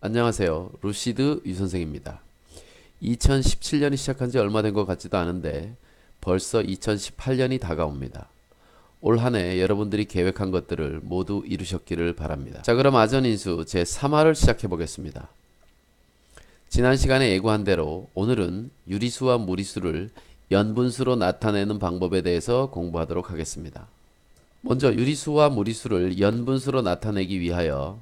안녕하세요. 루시드 유 선생입니다. 2017년이 시작한 지 얼마 된 것 같지도 않은데 벌써 2018년이 다가옵니다. 올 한 해 여러분들이 계획한 것들을 모두 이루셨기를 바랍니다. 자, 그럼 아전인수 제 3화를 시작해 보겠습니다. 지난 시간에 예고한 대로 오늘은 유리수와 무리수를 연분수로 나타내는 방법에 대해서 공부하도록 하겠습니다. 먼저 유리수와 무리수를 연분수로 나타내기 위하여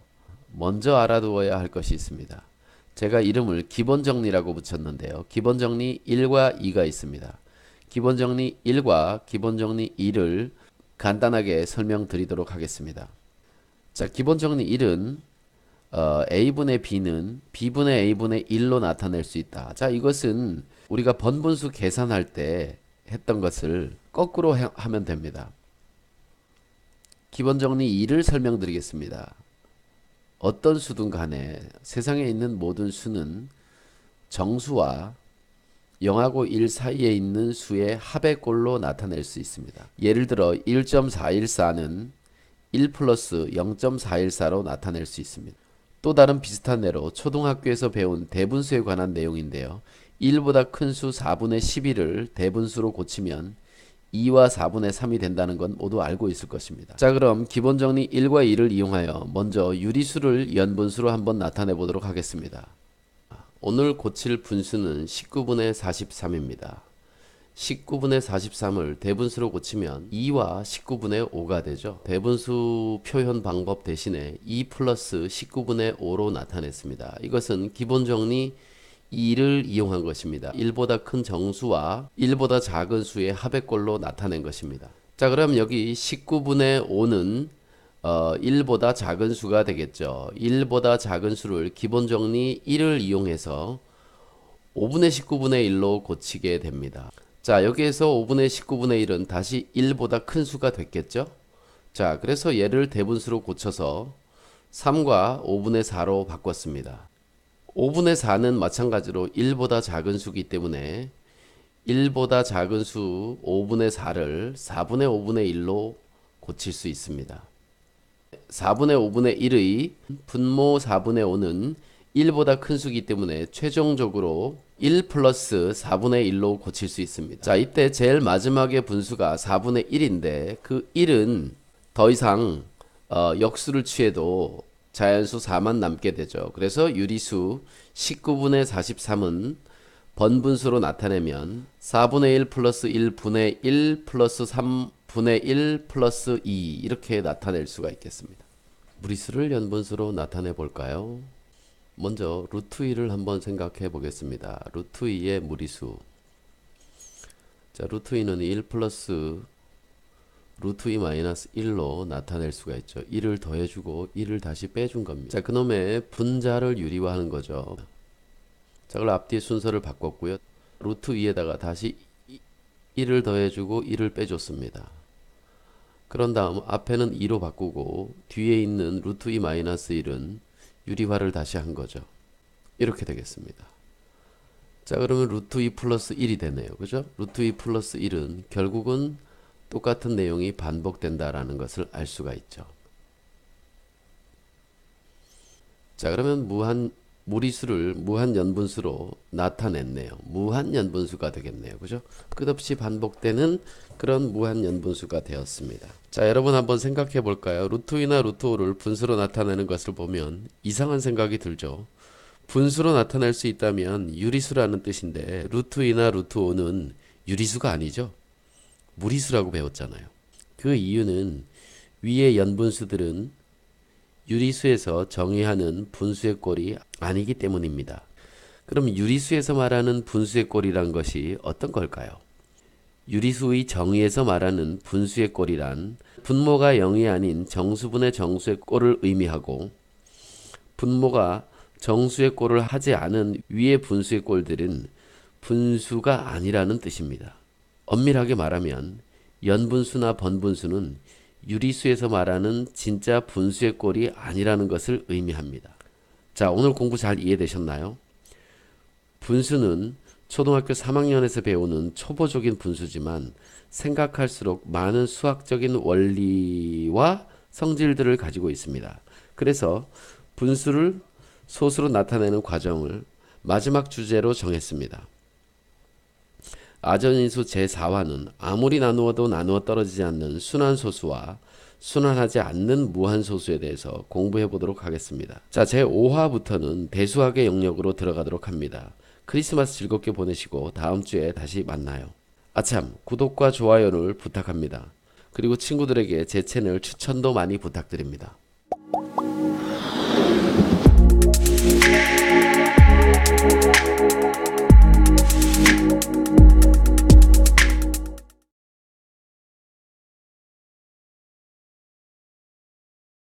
먼저 알아두어야 할 것이 있습니다. 제가 이름을 기본 정리라고 붙였는데요. 기본 정리 1과 2가 있습니다. 기본 정리 1과 기본 정리 2를 간단하게 설명드리도록 하겠습니다. 자, 기본 정리 1은 어, a분의 b는 b분의 a분의 1로 나타낼 수 있다. 자, 이것은 우리가 번분수 계산할 때 했던 것을 거꾸로 해, 하면 됩니다. 기본 정리 2를 설명드리겠습니다. 어떤 수든 간에 세상에 있는 모든 수는 정수와 0하고 1 사이에 있는 수의 합의 꼴로 나타낼 수 있습니다. 예를 들어 1.414는 1 플러스 0.414로 나타낼 수 있습니다. 또 다른 비슷한 예로 초등학교에서 배운 대분수에 관한 내용인데요. 1보다 큰 수 4분의 11을 대분수로 고치면 2와 4분의 3이 된다는 건 모두 알고 있을 것입니다. 자 그럼 기본 정리 1과 2를 이용하여 먼저 유리수를 연분수로 한번 나타내 보도록 하겠습니다. 오늘 고칠 분수는 19분의 43입니다. 19분의 43을 대분수로 고치면 2와 19분의 5가 되죠. 대분수 표현 방법 대신에 2 플러스 19분의 5로 나타냈습니다. 이것은 기본 정리 2를 이용한 것입니다. 1보다 큰 정수와 1보다 작은 수의 합의꼴로 나타낸 것입니다. 자, 그럼 여기 19분의 5는 어, 1보다 작은 수가 되겠죠. 1보다 작은 수를 기본 정리 1을 이용해서 5분의 19분의 1로 고치게 됩니다. 자, 여기에서 5분의 19분의 1은 다시 1보다 큰 수가 됐겠죠? 자, 그래서 얘를 대분수로 고쳐서 3과 5분의 4로 바꿨습니다. 5분의 4는 마찬가지로 1보다 작은 수기 때문에 1보다 작은 수 5분의 4를 4분의 5분의 1로 고칠 수 있습니다. 4분의 5분의 1의 분모 4분의 5는 1보다 큰 수기 때문에 최종적으로 1 플러스 4분의 1로 고칠 수 있습니다. 자, 이때 제일 마지막에 분수가 4분의 1인데 그 1은 더 이상 어, 역수를 취해도 자연수 4만 남게 되죠. 그래서 유리수 19분의 43은 번분수로 나타내면 4분의 1 플러스 1분의 1 플러스 3분의 1 플러스 2 이렇게 나타낼 수가 있겠습니다. 무리수를 연분수로 나타내 볼까요? 먼저 루트 2를 한번 생각해 보겠습니다. 루트 2의 무리수 자, 루트 2는 1 플러스 루트 2 마이너스 1로 나타낼 수가 있죠. 1을 더해주고 1을 다시 빼준 겁니다. 자, 그놈의 분자를 유리화하는 거죠. 자, 그걸 앞뒤 순서를 바꿨고요. 루트 2에다가 다시 1을 더해주고 1을 빼줬습니다. 그런 다음 앞에는 2로 바꾸고 뒤에 있는 루트 2 마이너스 1은 유리화를 다시 한 거죠. 이렇게 되겠습니다. 자, 그러면 루트 2 플러스 1이 되네요. 그죠? 루트 2 플러스 1은 결국은 똑같은 내용이 반복된다라는 것을 알 수가 있죠. 자, 그러면 무한 무리수를 무한 연분수로 나타냈네요. 무한 연분수가 되겠네요. 그죠? 끝없이 반복되는 그런 무한 연분수가 되었습니다. 자, 여러분 한번 생각해 볼까요? 루트 2나 루트 5를 분수로 나타내는 것을 보면 이상한 생각이 들죠. 분수로 나타낼 수 있다면 유리수라는 뜻인데 루트 2나 루트 5는 유리수가 아니죠. 무리수라고 배웠잖아요. 그 이유는 위의 연분수들은 유리수에서 정의하는 분수의 꼴이 아니기 때문입니다. 그럼 유리수에서 말하는 분수의 꼴이란 것이 어떤 걸까요? 유리수의 정의에서 말하는 분수의 꼴이란 분모가 0이 아닌 정수분의 정수의 꼴을 의미하고 분모가 정수의 꼴을 하지 않은 위의 분수의 꼴들은 분수가 아니라는 뜻입니다. 엄밀하게 말하면 연분수나 번분수는 유리수에서 말하는 진짜 분수의 꼴이 아니라는 것을 의미합니다. 자, 오늘 공부 잘 이해되셨나요? 분수는 초등학교 3학년에서 배우는 초보적인 분수지만 생각할수록 많은 수학적인 원리와 성질들을 가지고 있습니다. 그래서 분수를 소수로 나타내는 과정을 마지막 주제로 정했습니다. 아전인수 제4화는 아무리 나누어도 나누어 떨어지지 않는 순환소수와 순환하지 않는 무한소수에 대해서 공부해 보도록 하겠습니다. 자, 제5화부터는 대수학의 영역으로 들어가도록 합니다. 크리스마스 즐겁게 보내시고 다음 주에 다시 만나요. 아참, 구독과 좋아요를 부탁합니다. 그리고 친구들에게 제 채널 추천도 많이 부탁드립니다.